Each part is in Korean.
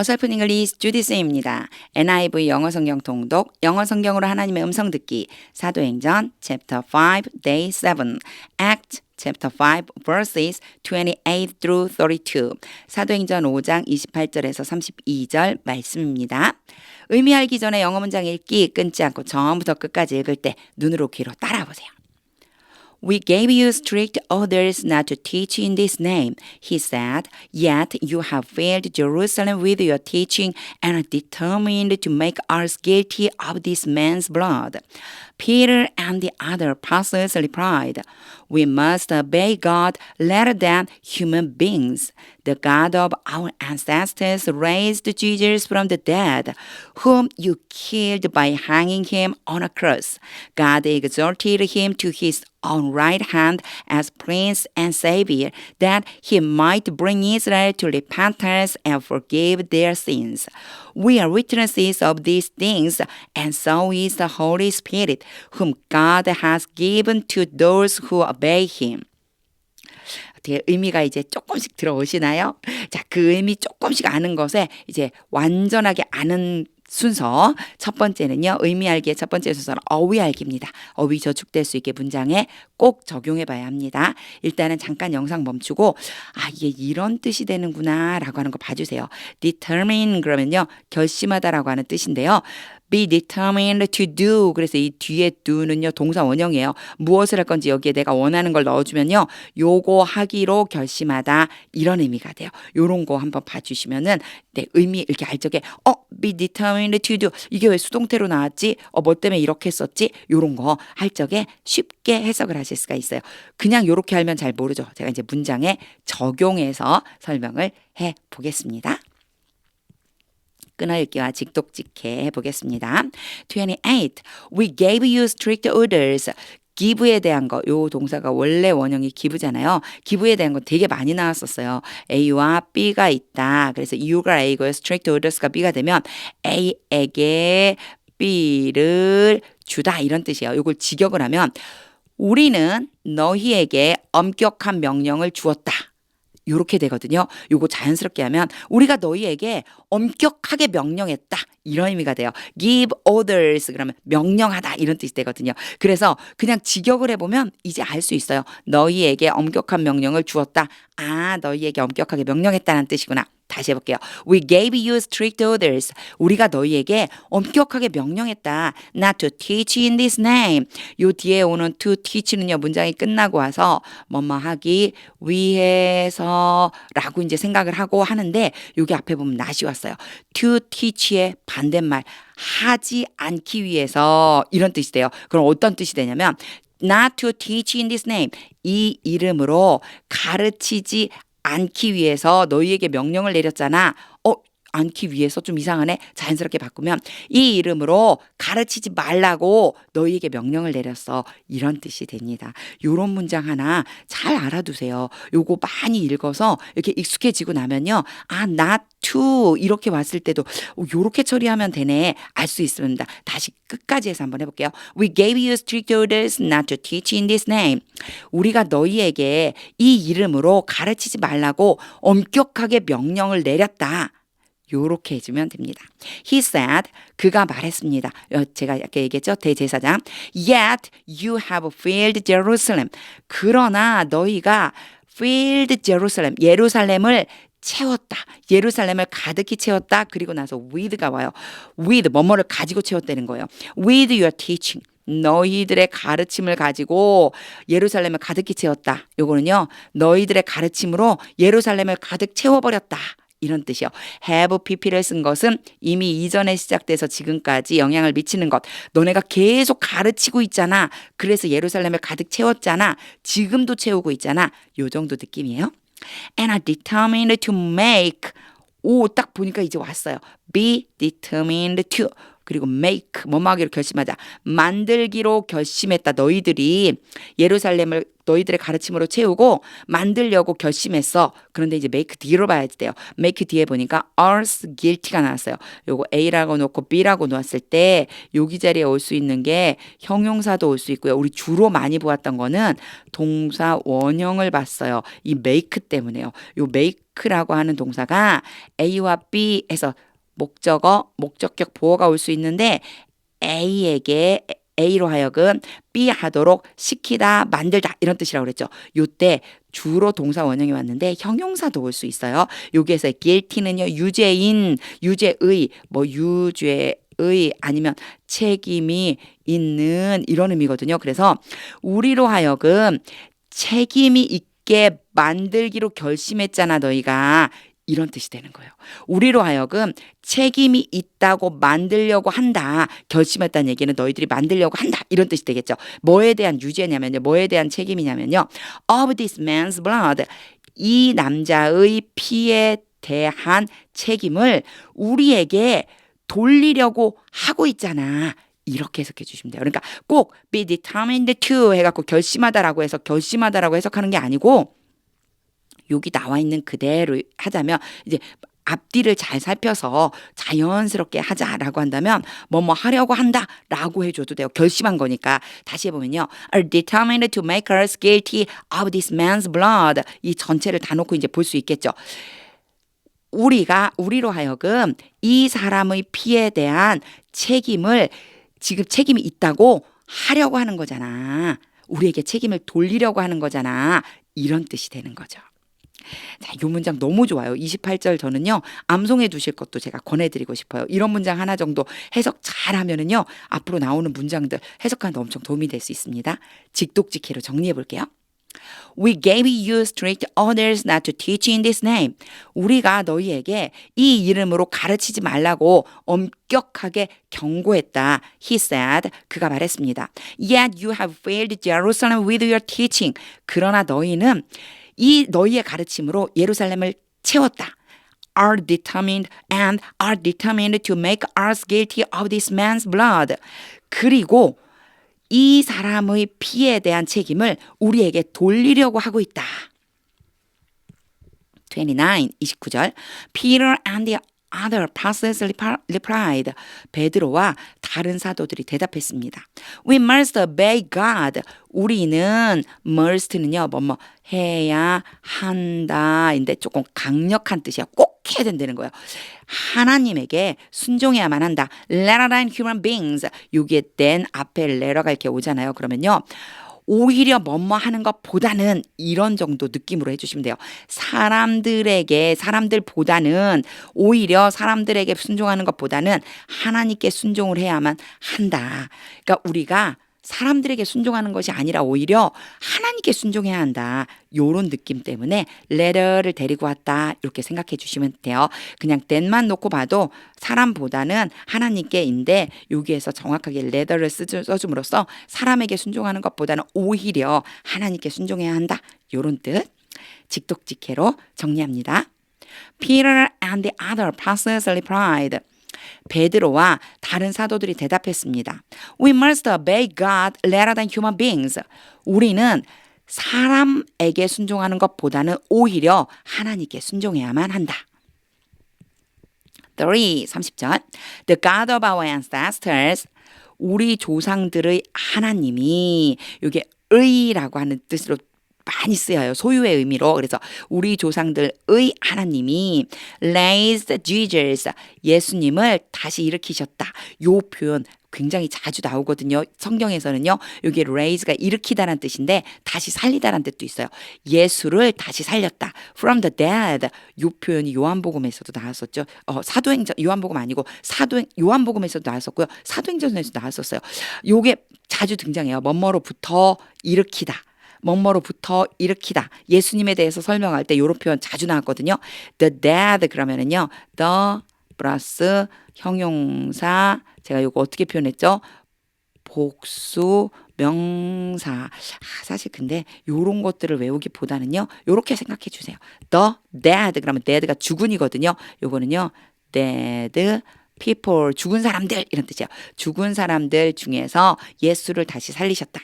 어설픈 잉글리시 주디스입니다. NIV 영어 성경 통독, 영어 성경으로 하나님의 음성 듣기, 사도행전 chapter 5 day 7, act chapter 5 verses 28 through 32. 사도행전 5장 28절에서 32절 말씀입니다. 의미 알기 전에 영어 문장 읽기 끊지 않고 처음부터 끝까지 읽을 때 눈으로 귀로 따라 보세요. We gave you strict orders not to teach in this name, he said. Yet you have filled Jerusalem with your teaching and are determined to make us guilty of this man's blood. Peter and the other apostles replied, We must obey God rather than human beings. The God of our ancestors raised Jesus from the dead, whom you killed by hanging him on a cross. God exalted him to his own right hand as Prince and Savior, that he might bring Israel to repentance and forgive their sins. We are witnesses of these things, and so is the Holy Spirit, whom God has given to those who obey him. 의미가 이제 조금씩 들어오시나요? 자, 그 의미 조금씩 아는 것에 이제 완전하게 아는 순서 첫 번째는요 의미 알기의 첫 번째 순서는 어휘 알기입니다. 어휘 저축될 수 있게 문장에 꼭 적용해 봐야 합니다. 일단은 잠깐 영상 멈추고 아 이게 이런 뜻이 되는구나라고 하는 거 봐주세요. determine 그러면요 결심하다라고 하는 뜻인데요. Be determined to do. 그래서 이 뒤에 do는요, 동사 원형이에요. 무엇을 할 건지 여기에 내가 원하는 걸 넣어주면요, 요거 하기로 결심하다. 이런 의미가 돼요. 요런 거 한번 봐주시면은, 네, 의미 이렇게 알 적에, 어, be determined to do. 이게 왜 수동태로 나왔지? 어, 뭐 때문에 이렇게 썼지? 요런 거 할 적에 쉽게 해석을 하실 수가 있어요. 그냥 요렇게 하면 잘 모르죠. 제가 이제 문장에 적용해서 설명을 해 보겠습니다. 끊어읽기와 직독직해 해보겠습니다. 28. We gave you strict orders. 기부에 대한 거, 요 동사가 원래 원형이 기부잖아요. 기부에 대한 거 되게 많이 나왔었어요. A와 B가 있다. 그래서 U가 A고 strict orders가 B가 되면 A에게 B를 주다 이런 뜻이에요. 요걸 직역을 하면 우리는 너희에게 엄격한 명령을 주었다. 요렇게 되거든요. 요거 자연스럽게 하면 우리가 너희에게 엄격하게 명령했다. 이런 의미가 돼요. give orders 그러면 명령하다 이런 뜻이 되거든요. 그래서 그냥 직역을 해보면 이제 알 수 있어요. 너희에게 엄격한 명령을 주었다. 아, 너희에게 엄격하게 명령했다는 뜻이구나. 다시 해볼게요. We gave you strict orders. 우리가 너희에게 엄격하게 명령했다. Not to teach in this name. 요 뒤에 오는 to teach는요, 문장이 끝나고 와서 뭐뭐 하기 위해서 라고 이제 생각을 하고 하는데 여기 앞에 보면 not이 왔어요. to teach의 반대말. 하지 않기 위해서 이런 뜻이 돼요. 그럼 어떤 뜻이 되냐면 not to teach in this name. 이 이름으로 가르치지 않기 위해서 너희에게 명령을 내렸잖아. 어, 않기 위해서 좀 이상하네. 자연스럽게 바꾸면 이 이름으로 가르치지 말라고 너희에게 명령을 내렸어. 이런 뜻이 됩니다. 요런 문장 하나 잘 알아두세요. 요거 많이 읽어서 이렇게 익숙해지고 나면요. 아, not to 이렇게 왔을 때도 어, 요렇게 처리하면 되네. 알 수 있습니다. 다시 끝까지 해서 한번 해볼게요. We gave you strict orders not to teach in this name. 우리가 너희에게 이 이름으로 가르치지 말라고 엄격하게 명령을 내렸다. 요렇게 해주면 됩니다. He said, 그가 말했습니다. 어, 제가 아까 얘기했죠? 대제사장. Yet you have filled Jerusalem. 그러나 너희가 filled Jerusalem, 예루살렘을 채웠다. 예루살렘을 가득히 채웠다. 그리고 나서 with가 와요. with, 뭐뭐를 가지고 채웠다는 거예요. with your teaching. 너희들의 가르침을 가지고 예루살렘을 가득히 채웠다. 요거는요, 너희들의 가르침으로 예루살렘을 가득 채워버렸다. 이런 뜻이요. have pp를 쓴 것은 이미 이전에 시작돼서 지금까지 영향을 미치는 것. 너네가 계속 가르치고 있잖아. 그래서 예루살렘을 가득 채웠잖아. 지금도 채우고 있잖아. 요 정도 느낌이에요. And are determined to make 오, 딱 보니까 이제 왔어요. be determined to. 그리고 make 뭐뭐 하기로 결심하자. 만들기로 결심했다. 너희들이 예루살렘을 너희들의 가르침으로 채우고 만들려고 결심했어. 그런데 이제 make D로 봐야 돼요. make D에 보니까 ours guilty가 나왔어요. 요거 A라고 놓고 B라고 놓았을 때 여기 자리에 올 수 있는 게 형용사도 올 수 있고요. 우리 주로 많이 보았던 거는 동사 원형을 봤어요. 이 make 때문에요. 요 make라고 하는 동사가 A와 B에서 목적어, 목적격 보어가 올 수 있는데 A에게 A로 하여금 B 하도록 시키다, 만들다 이런 뜻이라고 그랬죠. 요때 주로 동사 원형이 왔는데 형용사도 올 수 있어요. 여기에서 guilty는요 유죄인, 유죄의, 뭐 유죄 의 아니면 책임이 있는 이런 의미거든요. 그래서 우리로 하여금 책임이 있게 만들기로 결심했잖아 너희가 이런 뜻이 되는 거예요. 우리로 하여금 책임이 있다고 만들려고 한다. 결심했다는 얘기는 너희들이 만들려고 한다. 이런 뜻이 되겠죠. 뭐에 대한 유죄냐면요. 뭐에 대한 책임이냐면요. Of this man's blood. 이 남자의 피에 대한 책임을 우리에게 돌리려고 하고 있잖아. 이렇게 해석해 주시면 돼요. 그러니까 꼭 be determined to 해갖고 결심하다라고 해서 결심하다라고 해석하는 게 아니고 여기 나와 있는 그대로 하자면 이제 앞뒤를 잘 살펴서 자연스럽게 하자라고 한다면 뭐뭐 하려고 한다라고 해줘도 돼요. 결심한 거니까 다시 해보면요. are determined to make us guilty of this man's blood 이 전체를 다 놓고 이제 볼 수 있겠죠. 우리가 우리로 하여금 이 사람의 피에 대한 책임을 지금 책임이 있다고 하려고 하는 거잖아. 우리에게 책임을 돌리려고 하는 거잖아. 이런 뜻이 되는 거죠. 자, 이 문장 너무 좋아요. 28절 저는요, 암송해 두실 것도 제가 권해 드리고 싶어요. 이런 문장 하나 정도 해석 잘 하면은요, 앞으로 나오는 문장들 해석하는데 엄청 도움이 될 수 있습니다. 직독직해로 정리해 볼게요. We gave you strict orders not to teach in this name. 우리가 너희에게 이 이름으로 가르치지 말라고 엄격하게 경고했다. He said. 그가 말했습니다. Yet you have failed Jerusalem with your teaching. 그러나 너희는 이 너희의 가르침으로 예루살렘을 채웠다. are determined and are determined to make us guilty of this man's blood. 그리고 이 사람의 피에 대한 책임을 우리에게 돌리려고 하고 있다. 29, 29절. Peter and the other apostles replied. 베드로와 다른 사도들이 대답했습니다. We must obey God. 우리는 must는요, 뭐뭐 해야 한다인데 조금 강력한 뜻이야. 꼭 해야 된다는 거예요. 하나님에게 순종해야만 한다. Let alone human beings. 여기에 된 앞에 letter가 이렇게 오잖아요. 그러면요. 오히려 뭐뭐 하는 것보다는 이런 정도 느낌으로 해주시면 돼요. 사람들에게, 사람들보다는 오히려 사람들에게 순종하는 것보다는 하나님께 순종을 해야만 한다. 그러니까 우리가 사람들에게 순종하는 것이 아니라 오히려 하나님께 순종해야 한다. 요런 느낌 때문에 레터를 데리고 왔다. 이렇게 생각해 주시면 돼요. 그냥 댄만 놓고 봐도 사람보다는 하나님께인데 여기에서 정확하게 레터를 써줌으로써 사람에게 순종하는 것보다는 오히려 하나님께 순종해야 한다. 요런 뜻. 직독직해로 정리합니다. Peter and the other apostles replied. 베드로와 다른 사도들이 대답했습니다. We must obey God rather than human beings. 우리는 사람에게 순종하는 것보다는 오히려 하나님께 순종해야만 한다. 3. 30절. The God of our ancestors. 우리 조상들의 하나님이 이게 의라고 하는 뜻으로 많이 쓰여요. 소유의 의미로. 그래서 우리 조상들의 하나님이 raised Jesus 예수님을 다시 일으키셨다. 요 표현 굉장히 자주 나오거든요. 성경에서는요. 여기 raise가 일으키다란 뜻인데 다시 살리다란 뜻도 있어요. 예수를 다시 살렸다. from the dead. 요 표현이 요한복음에서도 나왔었죠. 어, 사도행전 요한복음 아니고 사도행 요한복음에서도 나왔었고요. 사도행전에서도 나왔었어요. 요게 자주 등장해요. 뭐뭐로부터 일으키다. 뭐뭐로부터 일으키다. 예수님에 대해서 설명할 때 요런 표현 자주 나왔거든요. The dead 그러면은요. the 플러스 형용사 제가 요거 어떻게 표현했죠? 복수 명사. 아, 사실 근데 요런 것들을 외우기보다는요. 요렇게 생각해 주세요. the dead 그러면 dead가 죽은이거든요. 요거는요. dead people 죽은 사람들 이런 뜻이에요. 죽은 사람들 중에서 예수를 다시 살리셨다.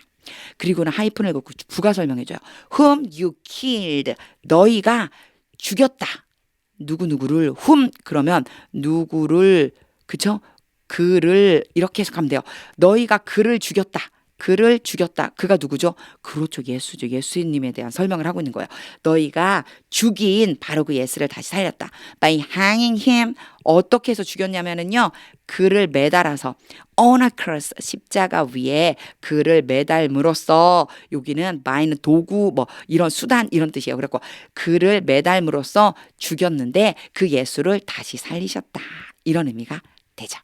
그리고는 하이픈을 걷고 부가 설명해줘요. Whom you killed. 너희가 죽였다. 누구 누구를 whom 그러면 누구를 그쵸? 그를 이렇게 해석하면 돼요. 너희가 그를 죽였다. 그를 죽였다. 그가 누구죠? 그렇죠. 예수죠. 예수님에 대한 설명을 하고 있는 거예요. 너희가 죽인 바로 그 예수를 다시 살렸다. By hanging him. 어떻게 해서 죽였냐면은요. 그를 매달아서 on a cross 십자가 위에 그를 매달므로써 여기는 by는 도구 뭐 이런 수단 이런 뜻이에요. 그래고 그를 매달므로써 죽였는데 그 예수를 다시 살리셨다. 이런 의미가 되죠.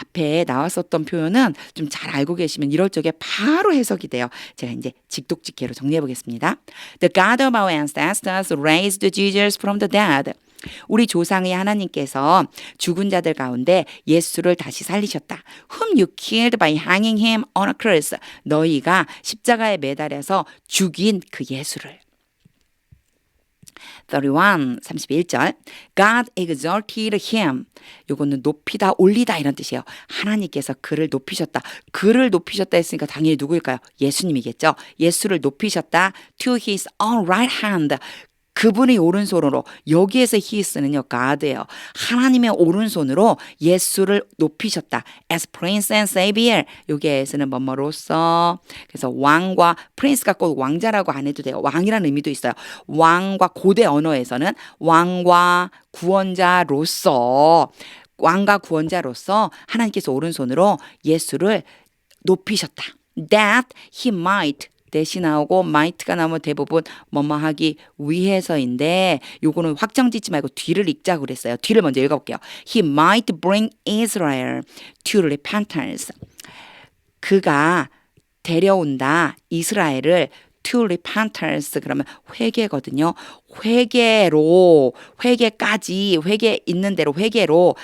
앞에 나왔었던 표현은 좀 잘 알고 계시면 이럴 적에 바로 해석이 돼요. 제가 이제 직독직해로 정리해 보겠습니다. The God of our ancestors raised Jesus from the dead. 우리 조상의 하나님께서 죽은 자들 가운데 예수를 다시 살리셨다. Whom you killed by hanging him on a cross. 너희가 십자가에 매달려서 죽인 그 예수를. 31, 31절. God exalted him. 요거는 높이다, 올리다 이런 뜻이에요. 하나님께서 그를 높이셨다. 그를 높이셨다 했으니까 당연히 누구일까요? 예수님이겠죠. 예수를 높이셨다. To his own right hand. 그분의 오른손으로 여기에서 히스는요 가드예요. 하나님의 오른손으로 예수를 높이셨다. as prince and savior. 여기에서는 뭐뭐로서 그래서 왕과 프린스가 꼭 왕자라고 안 해도 돼요. 왕이라는 의미도 있어요. 왕과 고대 언어에서는 왕과 구원자로서 왕과 구원자로서 하나님께서 오른손으로 예수를 높이셨다. That he might 대시 나오고 might가 나오면 대부분 뭐뭐 하기 위해서인데 요거는 확정 짓지 말고 뒤를 읽자 그랬어요. 뒤를 먼저 읽어볼게요. He might bring Israel to repentance. 그가 데려온다 이스라엘을 to repentance 그러면 회개거든요. 회개로 회개까지 회개 있는 대로 회개로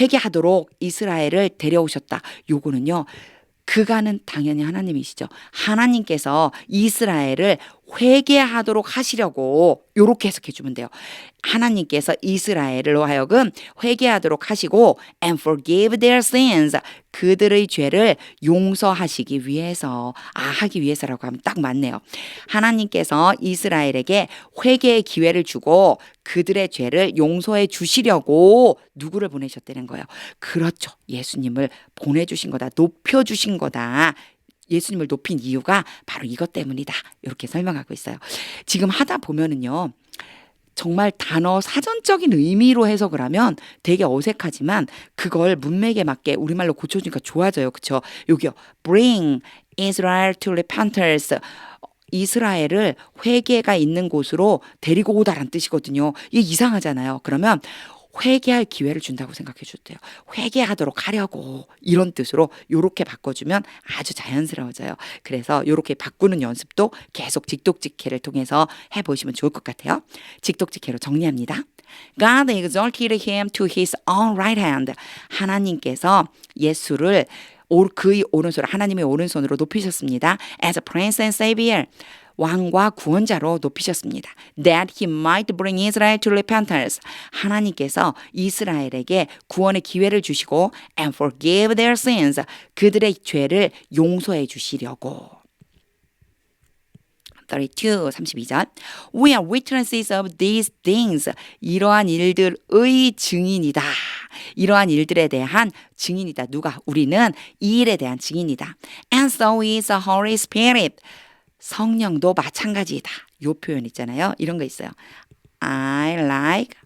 회개하도록 이스라엘을 데려오셨다. 요거는요. 그가는 당연히 하나님이시죠. 하나님께서 이스라엘을 회개하도록 하시려고 요렇게 해석해 주면 돼요. 하나님께서 이스라엘로 하여금 회개하도록 하시고 and forgive their sins 그들의 죄를 용서하시기 위해서 아 하기 위해서라고 하면 딱 맞네요. 하나님께서 이스라엘에게 회개의 기회를 주고 그들의 죄를 용서해 주시려고 누구를 보내셨다는 거예요. 그렇죠. 예수님을 보내 주신 거다. 높여 주신 거다. 예수님을 높인 이유가 바로 이것 때문이다. 이렇게 설명하고 있어요. 지금 하다 보면은요. 정말 단어 사전적인 의미로 해석을 하면 되게 어색하지만 그걸 문맥에 맞게 우리말로 고쳐주니까 좋아져요. 그쵸? 여기요. bring Israel to repentance. 이스라엘을 회개가 있는 곳으로 데리고 오다란 뜻이거든요. 이게 이상하잖아요. 그러면 회개할 기회를 준다고 생각해 주세요. 회개하도록 하려고 이런 뜻으로 요렇게 바꿔주면 아주 자연스러워져요. 그래서 요렇게 바꾸는 연습도 계속 직독직해를 통해서 해보시면 좋을 것 같아요. 직독직해로 정리합니다. God exalted him to his own right hand. 하나님께서 예수를 그의 오른손 하나님의 오른손으로 높이셨습니다. As a prince and savior. 왕과 구원자로 높이셨습니다. That he might bring Israel to repentance. 하나님께서 이스라엘에게 구원의 기회를 주시고 and forgive their sins. 그들의 죄를 용서해 주시려고. 32, 32절. We are witnesses of these things. 이러한 일들의 증인이다. 이러한 일들에 대한 증인이다. 누가? 우리는 이 일에 대한 증인이다. And so is the Holy Spirit. 성령도 마찬가지이다. 요 표현 있잖아요. 이런 거 있어요. I like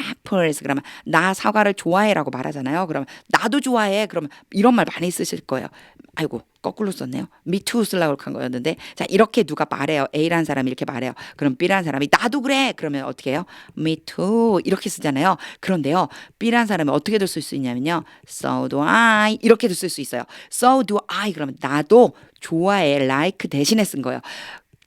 apples. 그러면 나 사과를 좋아해라고 말하잖아요. 그러면 나도 좋아해. 그러면 이런 말 많이 쓰실 거예요. 아이고 거꾸로 썼네요. Me too 쓰려고 한 거였는데 자 이렇게 누가 말해요. A라는 사람이 이렇게 말해요. 그럼 B라는 사람이 나도 그래. 그러면 어떻게 해요? Me too 이렇게 쓰잖아요. 그런데요. B라는 사람이 어떻게도 쓸 수 있냐면요. So do I 이렇게도 쓸 수 있어요. So do I 그러면 나도 좋아해. Like 대신에 쓴 거예요.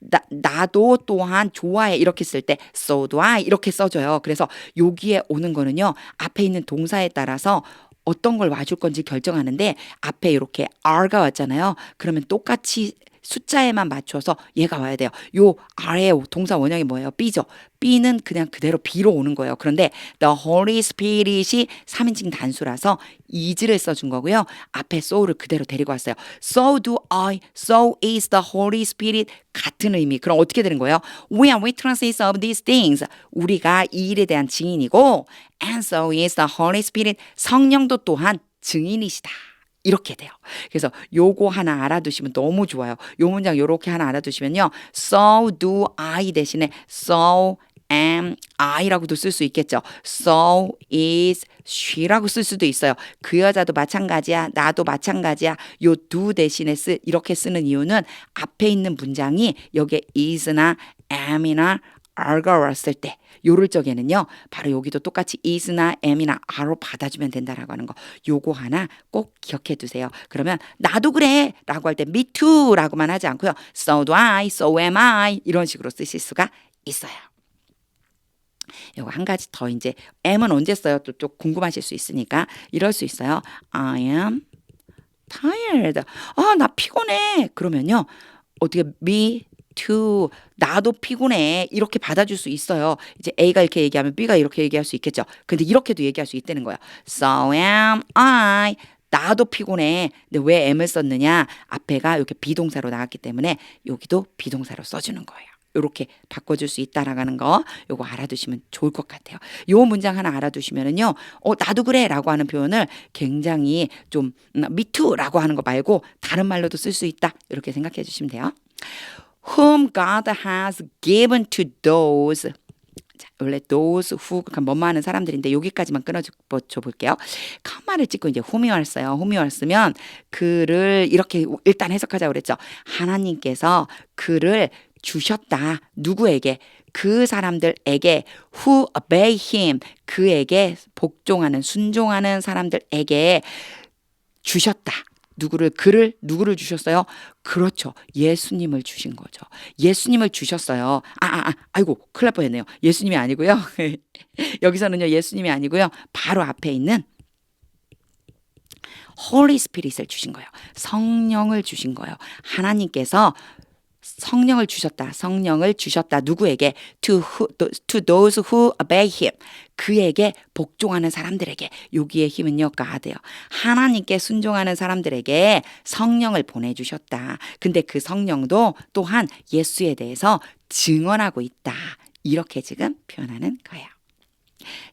나, 나도 또한 좋아해 이렇게 쓸 때 so do I 이렇게 써줘요. 그래서 여기에 오는 거는요 앞에 있는 동사에 따라서 어떤 걸 와줄 건지 결정하는데 앞에 이렇게 are가 왔잖아요. 그러면 똑같이 숫자에만 맞춰서 얘가 와야 돼요. 요 아래 동사 원형이 뭐예요? B죠. B는 그냥 그대로 B로 오는 거예요. 그런데 the Holy Spirit이 3인칭 단수라서 is를 써준 거고요. 앞에 so를 그대로 데리고 왔어요. So do I, so is the Holy Spirit 같은 의미. 그럼 어떻게 되는 거예요? We are witnesses of these things. 우리가 이 일에 대한 증인이고 and so is the Holy Spirit. 성령도 또한 증인이시다. 이렇게 돼요. 그래서 요거 하나 알아두시면 너무 좋아요. 요 문장 요렇게 하나 알아두시면요. So do I 대신에 so am I라고도 쓸 수 있겠죠. So is she라고 쓸 수도 있어요. 그 여자도 마찬가지야. 나도 마찬가지야. 요 do 대신에 쓰 이렇게 쓰는 이유는 앞에 있는 문장이 여기에 is나 am이나 are가 왔을 때 요럴 적에는요. 바로 여기도 똑같이 is나 am이나 are로 받아주면 된다라고 하는 거. 요거 하나 꼭 기억해 두세요. 그러면 나도 그래 라고 할 때 me too 라고만 하지 않고요. so do I, so am I 이런 식으로 쓰실 수가 있어요. 요거 한 가지 더 이제 am은 언제 써요? 또, 또 궁금하실 수 있으니까 이럴 수 있어요. I am tired. 아, 나 피곤해. 그러면요. 어떻게 me too 나도 피곤해 이렇게 받아줄 수 있어요. 이제 A가 이렇게 얘기하면 B가 이렇게 얘기할 수 있겠죠. 근데 이렇게도 얘기할 수 있다는 거예요. So am I. 나도 피곤해. 근데 왜 am을 썼느냐? 앞에가 이렇게 비동사로 나왔기 때문에 여기도 비동사로 써주는 거예요. 이렇게 바꿔줄 수 있다라는 거 요거 알아두시면 좋을 것 같아요. 요 문장 하나 알아두시면은요, 어 나도 그래라고 하는 표현을 굉장히 좀 음, me too라고 하는 거 말고 다른 말로도 쓸 수 있다 이렇게 생각해 주시면 돼요. Whom God has given to those 자, 원래 those who 그러니까 뭐뭐 하는 사람들인데 여기까지만 끊어줘 볼게요. 컴마를 찍고 이제 whom이 왔어요. whom이 왔으면 그를 이렇게 일단 해석하자고 그랬죠. 하나님께서 그를 주셨다. 누구에게? 그 사람들에게 who obey him 그에게 복종하는 순종하는 사람들에게 주셨다. 누구를 그를 누구를 주셨어요? 그렇죠. 예수님을 주신 거죠. 예수님을 주셨어요. 아, 아, 아 아이고, 큰일 날 뻔했네요. 예수님이 아니고요. 여기서는요, 예수님이 아니고요. 바로 앞에 있는 홀리 스피릿을 주신 거예요. 성령을 주신 거예요. 하나님께서 성령을 주셨다. 성령을 주셨다. 누구에게? To, who, to those who obey him. 그에게 복종하는 사람들에게 여기에 힘은요 가돼요. 하나님께 순종하는 사람들에게 성령을 보내주셨다. 근데 그 성령도 또한 예수에 대해서 증언하고 있다. 이렇게 지금 표현하는 거예요.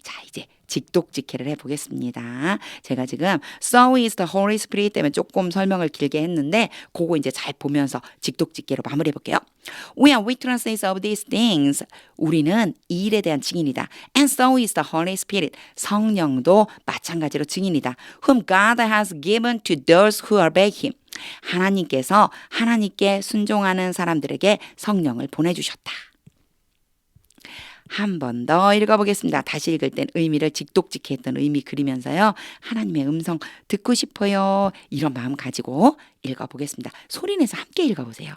자 이제 직독직해를 해보겠습니다. 제가 지금 So is the Holy Spirit 때문에 조금 설명을 길게 했는데 그거 이제 잘 보면서 직독직해로 마무리해 볼게요. We are witnesses of these things. 우리는 이 일에 대한 증인이다. And so is the Holy Spirit. 성령도 마찬가지로 증인이다. Whom God has given to those who obey Him. 하나님께서 하나님께 순종하는 사람들에게 성령을 보내주셨다. 한 번 더 읽어보겠습니다. 다시 읽을 땐 의미를 직독직해 했던 의미 그리면서요. 하나님의 음성 듣고 싶어요. 이런 마음 가지고 읽어보겠습니다. 소리내서 함께 읽어보세요.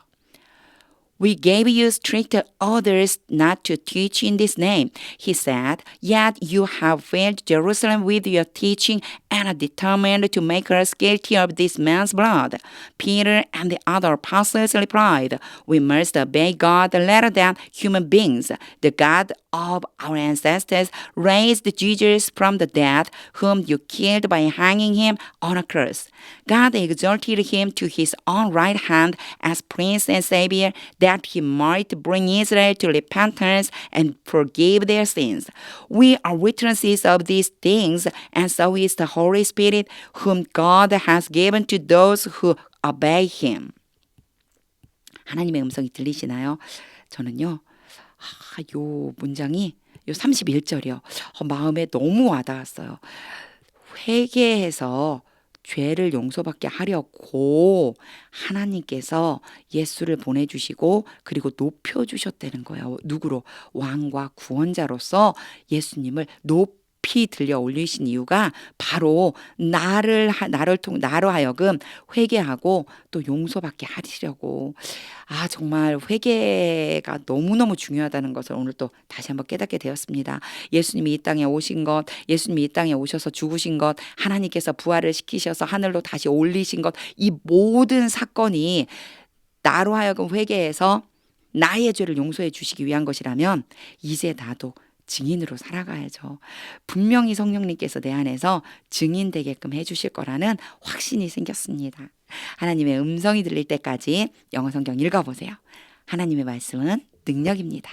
We gave you strict orders not to teach in this name, he said, yet you have filled Jerusalem with your teaching and are determined to make us guilty of this man's blood. Peter and the other apostles replied, We must obey God rather than human beings. The God of our ancestors raised Jesus from the dead, whom you killed by hanging him on a cross. God exalted him to his own right hand as Prince and Savior, that he might bring Israel to repentance and forgive their sins. We are witnesses of these things, and so is the Holy Spirit, whom God has given to those who obey him. 하나님의 음성이 들리시나요? 저는요. 아, 요 문장이 요 31절이요. 어, 마음에 너무 와닿았어요. 회개해서 죄를 용서받게 하려고 하나님께서 예수를 보내주시고 그리고 높여주셨다는 거예요. 누구로? 왕과 구원자로서 예수님을 높 높이 들려 올리신 이유가 바로 나를 나를 통 나로 하여금 회개하고 또 용서받게 하시려고 아 정말 회개가 너무너무 중요하다는 것을 오늘 또 다시 한번 깨닫게 되었습니다. 예수님이 이 땅에 오신 것, 예수님이 이 땅에 오셔서 죽으신 것, 하나님께서 부활을 시키셔서 하늘로 다시 올리신 것, 이 모든 사건이 나로 하여금 회개해서 나의 죄를 용서해 주시기 위한 것이라면 이제 나도 증인으로 살아가야죠. 분명히 성령님께서 내 안에서 증인 되게끔 해주실 거라는 확신이 생겼습니다. 하나님의 음성이 들릴 때까지 영어 성경 읽어보세요. 하나님의 말씀은 능력입니다.